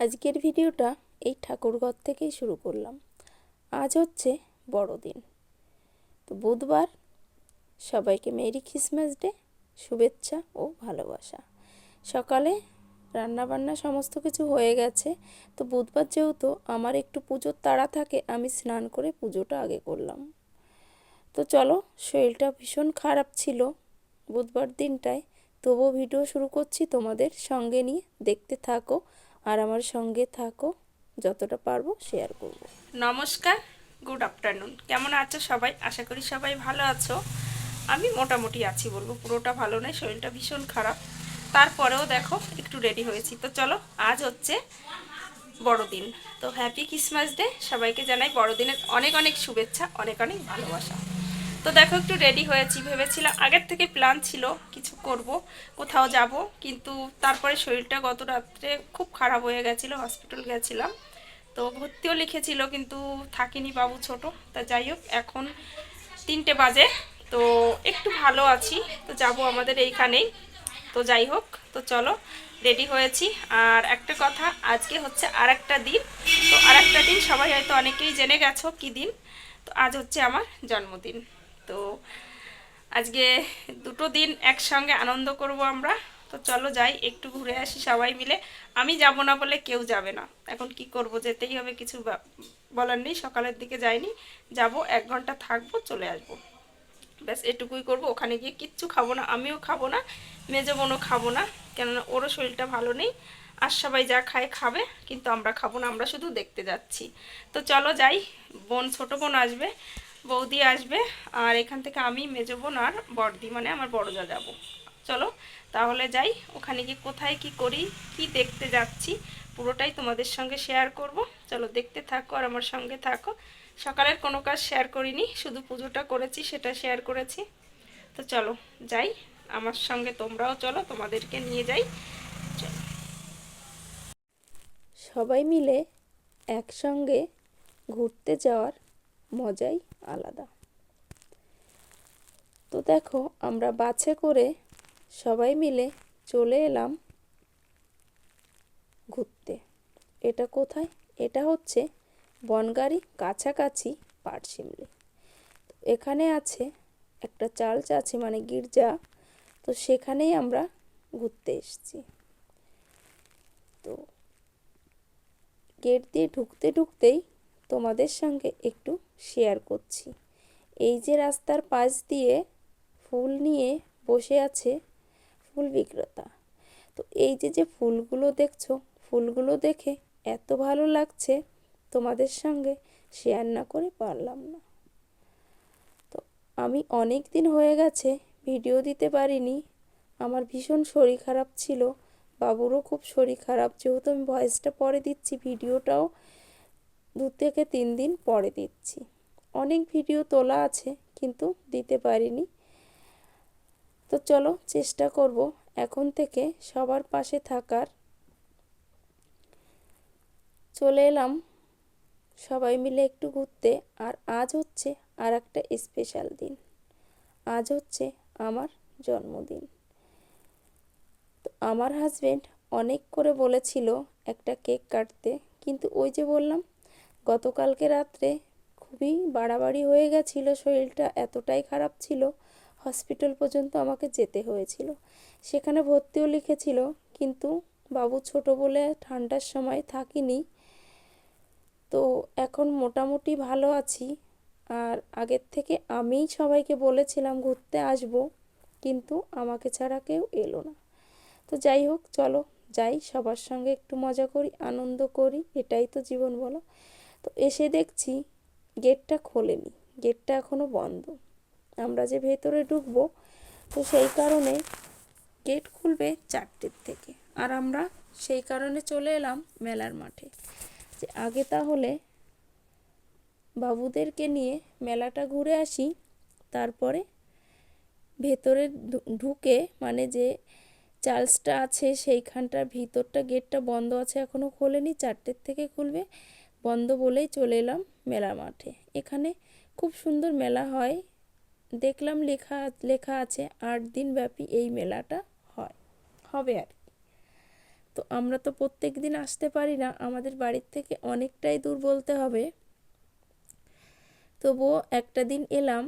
আজকের ভিডিওটা এই ঠাকুরঘর থেকেই শুরু করলাম। আজ হচ্ছে বড়দিন। তো বুধবার সবাইকে মেরি খ্রিসমাস ডে, শুভেচ্ছা ও ভালোবাসা। সকালে রান্নাবান্না সমস্ত কিছু হয়ে গেছে। তো বুধবার যেহেতু আমার একটু পুজোর তাড়া থাকে, আমি স্নান করে পুজোটা আগে করলাম। তো চলো, শরীরটা ভীষণ খারাপ ছিল বুধবার দিনটায়। তবুও ভিডিও শুরু করছি তোমাদের সঙ্গে নিয়ে। দেখতে থাকো আর আমার সঙ্গে থাকো, যতটা পারব শেয়ার করব। নমস্কার গুড আফটারনুন কেমন আছো সবাই? আশা করি সবাই ভালো আছো। আমি মোটামুটি আছি বলব, পুরোটা ভালো নয়, শরীরটা ভীষণ খারাপ। তারপরেও দেখো, একটু রেডি হয়েছি। তো চলো, আজ হচ্ছে বড়দিন। তো হ্যাপি ক্রিসমাস ডে সবাইকে জানাই বড়দিনের অনেক অনেক শুভেচ্ছা, অনেক অনেক ভালোবাসা। তো দেখো, একটু রেডি হয়েছি। ভেবেছিলাম আগের থেকে প্ল্যান ছিল কিছু করব, কোথাও যাব, কিন্তু তারপরে শরীরটা গত রাত্রে খুব খারাপ হয়ে গেছিল হসপিটাল গেছিলাম। তো ভর্তিও লিখেছিল, কিন্তু থাকিনি বাবু ছোট। তা যাই হোক, এখন তিনটে বাজে, তো একটু ভালো আছি। তো যাব আমাদের এইখানেই। তো যাই হোক, তো চলো রেডি হয়েছি। আর একটা কথা, আজকে হচ্ছে আর একটা দিন। তো আর একটা দিন সবাই হয়তো অনেকেই জেনে গেছো কি দিন। তো আজ হচ্ছে আমার জন্মদিন। তো আজকে দুটো দিন একসঙ্গে আনন্দ করব আমরা। তো চলো যাই, একটু ঘুরে আসি সবাই মিলে। আমি যাব না বলে কেউ যাবে না। এখন কি করব, যেতেই হবে কিছু বলার নেই, সকালের দিকে যাইনি। যাব, এক ঘণ্টা থাকব, চলে আসব। ব্যাস, এটুকুই করব। ওখানে গিয়ে কিচ্ছু খাব না, আমিও খাব না, মেজো বোনও খাব না, কেননা ওরও শরীরটা ভালো নেই। আর সবাই যা খায় খাবে, কিন্তু আমরা খাব না, আমরা শুধু দেখতে যাচ্ছি। তো চলো যাই, বোন, ছোট বোন আসবে। বৌদি আসবে, আর এখান থেকে আমি মেজো বোন আর বড়দি মানে আমার বড়দা যাব চলো, তাহলে যাই, ওখানে গিয়ে কোথায় কি করি, কি দেখতে যাচ্ছি, পুরোটাই তোমাদের সঙ্গে শেয়ার করব। চলো, দেখতে থাকো আর আমার সঙ্গে থাকো। সকালের কোনো কাজ শেয়ার করিনি, শুধু পুজোটা করেছি, সেটা শেয়ার করেছি। তো চলো, যাই, আমার সঙ্গে তোমরাও চলো, তোমাদেরকে নিয়ে যাই। চলো। সবাই মিলে একসঙ্গে ঘুরতে যাওয়ার মজাই আলাদা। তো দেখো, আমরা বাসে করে সবাই মিলে চলে এলাম ঘুরতে। এটা কোথায়? এটা হচ্ছে বনগাড়ি কাছাকাছি পাটশিমলি। এখানে আছে একটা চার্চ আছে মানে গির্জা। তো সেখানেই আমরা ঘুরতে এসেছি। তো গেট দিয়ে ঢুকতে ঢুকতেই তোমাদের সঙ্গে একটু শেয়ার করছি। এই যে রাস্তার পাশ দিয়ে ফুল নিয়ে বসে আছে ফুল বিক্রেতা। তো এই যে যে ফুলগুলো দেখছ, ফুলগুলো দেখে এত ভালো লাগছে, তোমাদের সঙ্গে শেয়ার না করে পারলাম না। তো আমি অনেক দিন হয়ে গেছে ভিডিও দিতে পারিনি। আমার ভীষণ শরীর খারাপ ছিল। বাবুরও খুব শরীর খারাপ, যেহেতু আমি ভয়েসটা পরে দিচ্ছি ভিডিওটাও দু থেকে তিন দিন পরে দিচ্ছি। অনেক ভিডিও তোলা আছে, কিন্তু দিতে পারিনি। তো চলো চেষ্টা করব এখন থেকে সবার পাশে থাকার। চলে এলাম সবাই মিলে একটু ঘুরতে, আর আজ হচ্ছে আর একটা স্পেশাল দিন। আজ হচ্ছে আমার জন্মদিন। তো আমার হাজবেন্ড অনেক করে বলেছিল একটা কেক কাটতে, কিন্তু ওই যে বললাম গতকালকে রাত্রে খুবই বাড়াবাড়ি হয়ে গেছিল, শরীরটা এতটাই খারাপ ছিল, হসপিটাল পর্যন্ত আমাকে যেতে হয়েছিল। সেখানে ভর্তিও লিখেছিল, কিন্তু বাবু ছোট বলে ঠান্ডার সময় থাকিনি। তো এখন মোটামুটি ভালো আছি। আর আগের থেকে আমিই সবাইকে বলেছিলাম ঘুরতে আসব, কিন্তু আমাকে ছাড়া কেউ এলো না। তো যাই হোক, চলো যাই, সবার সঙ্গে একটু মজা করি, আনন্দ করি, এটাই তো জীবন বলো। তো এসে দেখছি গেটটা খোলেনি, গেটটা এখনও বন্ধ। আমরা যে ভেতরে ঢুকবো, তো সেই কারণে গেট খুলবে চারটের থেকে। আর আমরা সেই কারণে চলে এলাম মেলার মাঠে। যে আগে তাহলে বাবুদেরকে নিয়ে মেলাটা ঘুরে আসি, তারপরে ভেতরে ঢুকে মানে যে চার্লসটা আছে সেইখানটার ভিতরটা গেটটা বন্ধ আছে এখনও খোলেনি, চারটের থেকে খুলবে। বন্ধ বলেই চলে এলাম মেলা মাঠে। এখানে খুব সুন্দর মেলা হয়। দেখলাম লেখা লেখা আছে আট দিন ব্যাপী এই মেলাটা হয়, হবে আর কি। তো আমরা তো প্রত্যেক দিন আসতে পারি না, আমাদের বাড়ির থেকে অনেকটাই দূর বলতে হবে। তবুও একটা দিন এলাম,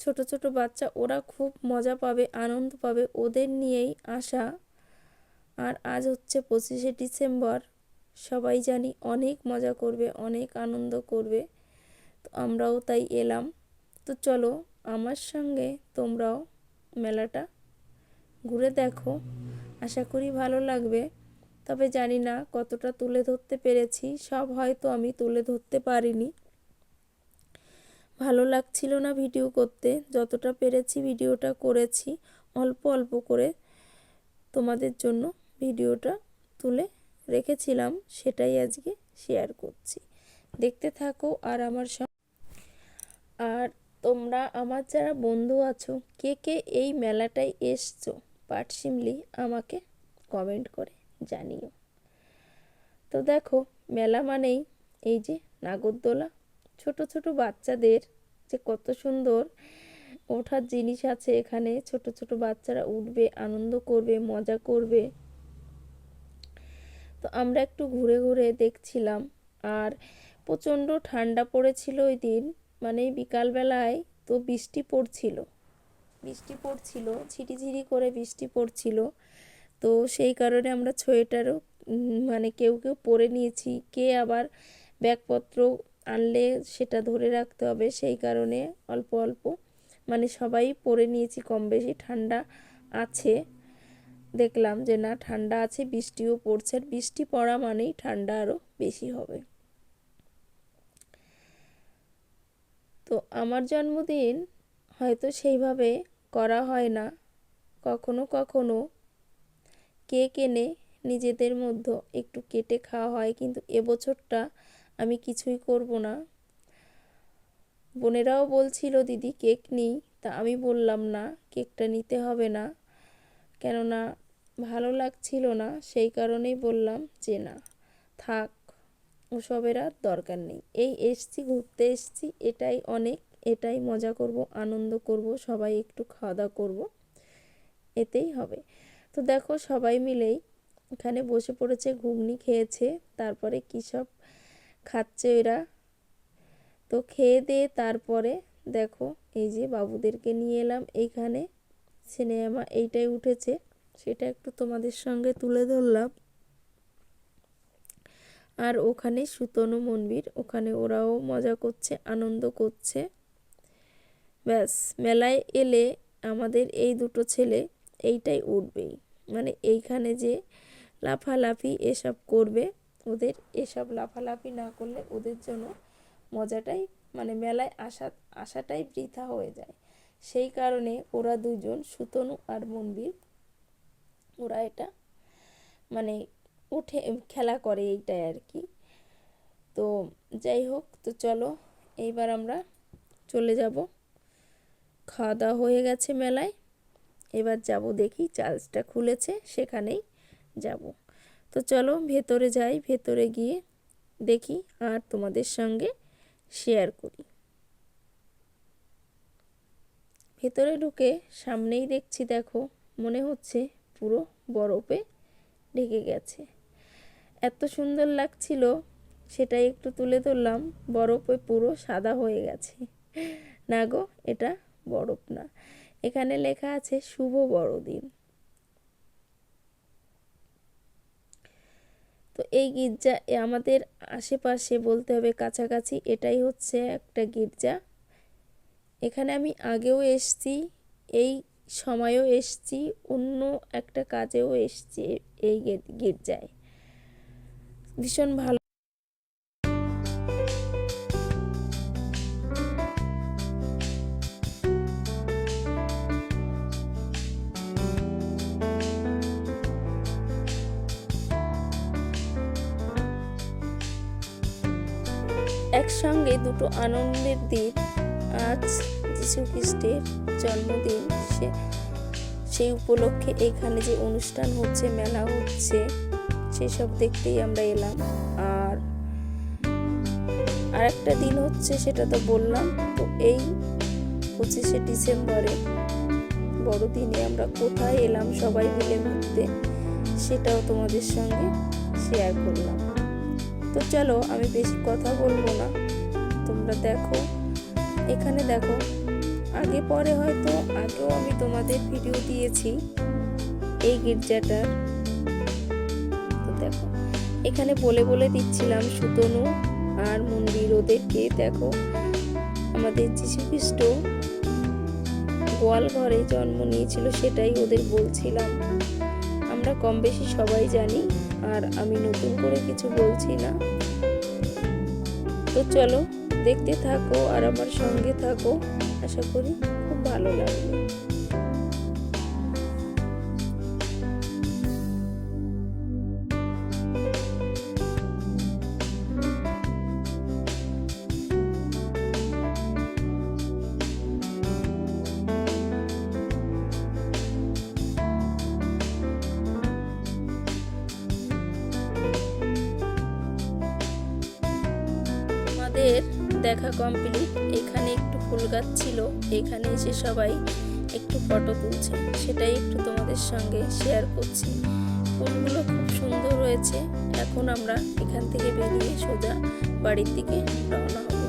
ছোট ছোট বাচ্চা, ওরা খুব মজা পাবে, আনন্দ পাবে, ওদের নিয়েই আসা। আর আজ হচ্ছে পঁচিশে ডিসেম্বর সবাই জানি অনেক মজা করবে, অনেক আনন্দ করবে। তো আমরাও তাই এলাম। তো চলো আমার সঙ্গে তোমরাও মেলাটা ঘুরে দেখো। আশা করি ভালো লাগবে। তবে জানি না কতটা তুলে ধরতে পেরেছি, সব হয়তো আমি তুলে ধরতে পারিনি। ভালো লাগছিল না ভিডিও করতে, যতটা পেরেছি ভিডিওটা করেছি, অল্প অল্প করে তোমাদের জন্য ভিডিওটা তুলে রেখেছিলাম, সেটাই আজকে শেয়ার করছি। দেখতে থাকো আর আমার আর তোমরা আমার যারা বন্ধু আছো, কে কে এই মেলাটায় এসছো পাটশিমলি আমাকে কমেন্ট করে জানিও। তো দেখো, মেলা মানেই এই যে নাগরদোলা। ছোট ছোট বাচ্চাদের যে কত সুন্দর ওঠার জিনিস আছে এখানে। ছোট ছোট বাচ্চারা উঠবে, আনন্দ করবে, মজা করবে। তো আমরা একটু ঘুরে ঘুরে দেখছিলাম। আর প্রচণ্ড ঠান্ডা পড়েছিল ওই দিন মানে বিকালবেলায় তো বৃষ্টি পড়ছিল। বৃষ্টি পড়ছিল, ঝিরিঝিরি করে বৃষ্টি পড়ছিল। তো সেই কারণে আমরা সোয়েটারও মানে কেউ কেউ পরে নিয়েছি। কে আবার ব্যাগপত্র আনলে সেটা ধরে রাখতে হবে, সেই কারণে অল্প অল্প মানে সবাই পরে নিয়েছি, কম বেশি ঠান্ডা আছে। দেখলাম যে না, ঠান্ডা আছে, বৃষ্টিও পড়ছে। আর বৃষ্টি পড়া মানেই ঠান্ডা আরও বেশি হবে। তো আমার জন্মদিন হয়তো সেইভাবে করা হয় না। কখনো কখনো কেক এনে নিজেদের মধ্যে একটু কেটে খাওয়া হয়, কিন্তু এবছরটা আমি কিছুই করব না। বোনেরাও বলছিল, দিদি, কেক নিই। তা আমি বললাম, না, কেকটা নিতে হবে না। কেননা ভালো লাগছিল না, সেই কারণেই বললাম যে না, থাক, ওসবের আর দরকার নেই। এই এসছি, ঘুরতে এসছি, এটাই অনেক, এটাই মজা করব, আনন্দ করব, সবাই একটু খাওয়া দাওয়া করব, এতেই হবে। তো দেখো, সবাই মিলেই এখানে বসে পড়েছে, ঘুগনি খেয়েছে, তারপরে কী সব খাচ্ছে এরা তো খেয়ে দিয়ে তারপরে দেখো, এই যে বাবুদেরকে নিয়ে এলাম, এইখানে সিনেমা এইটাই উঠেছে, সেটা একটু তোমাদের সঙ্গে তুলে ধরলাম। আর ওখানে সুতনু মন্দির, ওখানে ওরাও মজা করছে, আনন্দ করছে। ব্যাস, মেলায় এলে আমাদের এই দুটো ছেলে এইটাই উঠবেই। মানে এইখানে যে লাফালাফি এসব করবে, ওদের এসব লাফালাফি না করলে ওদের জন্য মজাটাই মানে মেলায় আসা, আসাটাই বৃথা হয়ে যায়। সেই কারণে ওরা দুজন সুতনু আর মন্দির ওরা এটা মানে উঠে খেলা করে এইটাই আর কি। তো যাই হোক, তো চলো এইবার আমরা চলে যাব। খাওয়া দাওয়া হয়ে গেছে মেলায়। এবার যাব দেখি চার্জটা খুলেছে, সেখানেই যাব। তো চলো ভেতরে যাই, ভেতরে গিয়ে দেখি আর তোমাদের সঙ্গে শেয়ার করি। ভেতরে ঢুকে সামনেই দেখছি, দেখো, মনে হচ্ছে পুরো বরফে ঢেকে গেছে। এত সুন্দর লাগছিল, সেটাই একটু তুলে ধরলাম, বরফে পুরো সাদা হয়ে গেছে। না গো, এটা বরফ না। এখানে লেখা আছে, শুভ বড়দিন। তো এই গির্জা আমাদের আশেপাশে বলতে হবে কাছাকাছি, এটাই হচ্ছে একটা গির্জা। এখানে আমি আগেও এসছি, এই সময়ও এসছি, অন্য একটা কাজেও এসছি, এই গির- গির্জায়। ভীষণ ভালো একসঙ্গে দুটো আনন্দের দিন আজ যীশু খ্রিস্টের জন্মদিন। সে, সেই উপলক্ষে এখানে যে অনুষ্ঠান হচ্ছে, মেলা হচ্ছে, সেসব দেখতেই আমরা এলাম। আর আরেকটা দিন হচ্ছে, সেটা তো বললাম। তো এই পঁচিশে ডিসেম্বরে বড়দিনে আমরা কোথায় এলাম, সবাই মিলে ঘুরতে, সেটাও তোমাদের সঙ্গে শেয়ার করলাম। তো চলো, আমি বেশি কথা বলব না। তোমরা দেখো। এখানে দেখো, আগে পরে হয়তো আগেও আমি তোমাদের ভিডিও দিয়েছি এই গির্জাটার। তো দেখো, এখানে বলে বলে দিচ্ছিলাম সুতনু আর মন্দির ওদেরকে, দেখো, আমাদের যিশু খ্রিস্ট গোয়াল ঘরে জন্ম নিয়েছিল সেটাই ওদের বলছিলাম। আমরা কম বেশি সবাই জানি, আর আমি নতুন করে কিছু বলছি না। তো চলো দেখতে থাকো আর আমার সঙ্গে থাকো। আশা করি খুব ভালো লাগবে দেখা কমপ্লিট এখানে একটু ফুল গাছ ছিল। এখানে এসে সবাই একটু ফটো তুলছে। সেটাই একটু তোমাদের সঙ্গে শেয়ার করছি। ফুলগুলো খুব সুন্দর হয়েছে। এখন আমরা এখান থেকে বেরিয়ে সোজা বাড়ির দিকে রওনা হব।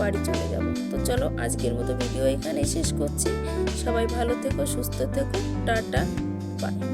বাড়ি চলে যাব। তো চলো আজকের মতো ভিডিও এখানেই শেষ করছি। সবাই ভালো থেকো, সুস্থ থেকো। Tata bye